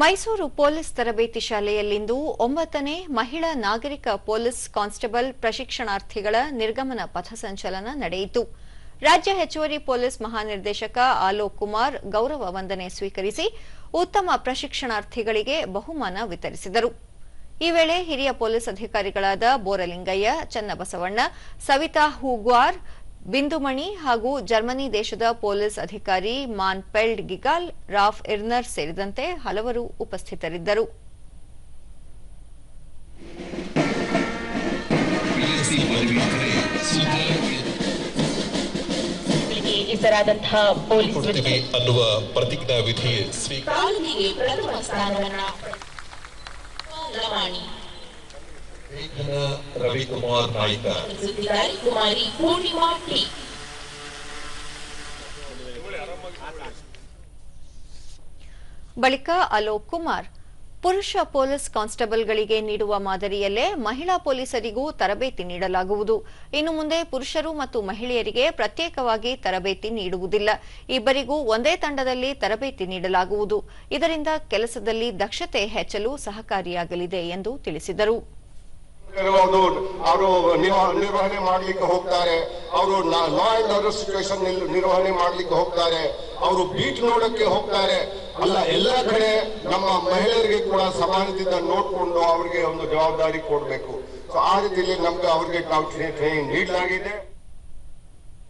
Mysuru police ತರಬೇತಿ ಶಾಲೆಯಲ್ಲಿಂದು ಒಂಬತ್ತನೇ ಮಹಿಳಾ ನಾಗರಿಕ ಪೊಲೀಸ್ ಕಾನ್ಸ್ಟೇಬಲ್ ಪ್ರಶಿಕ್ಷಣಾರ್ಥಿಗಳ ನಿರ್ಗಮನ ಪಥಸಂಚಲನ ನಡೆಯಿತು. ರಾಜ್ಯ ಹೆಚ್ಚುವರಿ ಪೊಲೀಸ್ ಮಹಾನಿರ್ದೇಶಕ ಆಲೋಕ್ ಕುಮಾರ್ ಗೌರವ ವಂದನೆ ಸ್ವೀಕರಿಸಿ ಉತ್ತಮ ಪ್ರಶಿಕ್ಷಣಾರ್ಥಿಗಳಿಗೆ ಬಹುಮಾನ ವಿತರಿಸಿದರು. ಈ ವೇಳೆ ಹಿರಿಯ ಪೊಲೀಸ್ ಅಧಿಕಾರಿಗಳಾದ ಬೋರಲಿಂಗಯ್ಯ, ಚನ್ನಬಸವಣ್ಣ, ಸವಿತಾ ಹೂಗ್ವಾರ್ ಬಿಂದುಮಣಿ ಹಾಗೂ ಜರ್ಮನಿ ದೇಶದ ಪೊಲೀಸ್ ಅಧಿಕಾರಿ ಮಾನ್ಪೆಲ್ಡ್ ಗಿಗಾಲ್ ರಾಫ್ ಇರ್ನರ್ ಸೇರಿದಂತೆ ಹಲವರು ಉಪಸ್ಥಿತರಿದ್ದರು. ಹೆಸರಾದಂತಹ ಪೊಲೀಸ್ ಅನ್ನುವ ಪ್ರತಿಜ್ಞಾ ವಿಧಿ ಸ್ವೀಕಾರ ಲೇಖನ ರವಿಕುಮಾರ್ ನಾಯ್ಕ. ಸುದ್ದಿಗಾರಿ ಕುಮಾರಿ ಪೂರ್ಣಿಮಾ ಟಿ. ಬಳಿಕ ಅಲೋಕ್ ಕುಮಾರ್ ಪುರುಷ ಪೊಲೀಸ್ ಕಾನ್ಸ್ಟೇಬಲ್ಗಳಿಗೆ ನೀಡುವ ಮಾದರಿಯಲ್ಲೇ ಮಹಿಳಾ ಪೊಲೀಸರಿಗೂ ತರಬೇತಿ ನೀಡಲಾಗುವುದು. ಇನ್ನು ಮುಂದೆ ಪುರುಷರು ಮತ್ತು ಮಹಿಳೆಯರಿಗೆ ಪ್ರತ್ಯೇಕವಾಗಿ ತರಬೇತಿ ನೀಡುವುದಿಲ್ಲ. ಇಬ್ಬರಿಗೂ ಒಂದೇ ತಂಡದಲ್ಲಿ ತರಬೇತಿ ನೀಡಲಾಗುವುದು. ಇದರಿಂದ ಕೆಲಸದಲ್ಲಿ ದಕ್ಷತೆ ಹೆಚ್ಚಲು ಸಹಕಾರಿಯಾಗಲಿದೆ ಎಂದು ತಿಳಿಸಿದರು. ಇರುವುದು. ಅವರು ನಿರ್ವಹಣೆ ಮಾಡ್ಲಿಕ್ಕೆ ಹೋಗ್ತಾರೆ. ಅವರು ಲಾ ಅಂಡ್ ಆರ್ಡರ್ ಸಿಚುವೇಶನ್ ನಿರ್ವಹಣೆ ಮಾಡ್ಲಿಕ್ಕೆ ಹೋಗ್ತಾರೆ. ಅವರು ಬೀಟ್ ನೋಡಕ್ಕೆ ಹೋಗ್ತಾರೆ. ಅಲ್ಲ, ಎಲ್ಲ ಕಡೆ ನಮ್ಮ ಮಹಿಳೆಯರಿಗೆ ಕೂಡ ಸಮಾನದಿಂದ ನೋಡ್ಕೊಂಡು ಅವರಿಗೆ ಒಂದು ಜವಾಬ್ದಾರಿ ಕೊಡಬೇಕು. ಸೊ ಆ ರೀತಿಯಲ್ಲಿ ನಮ್ಗೆ ಅವ್ರಿಗೆ ನಾವು ಟ್ರೈನಿಂಗ್ ನೀಡಲಾಗಿದೆ.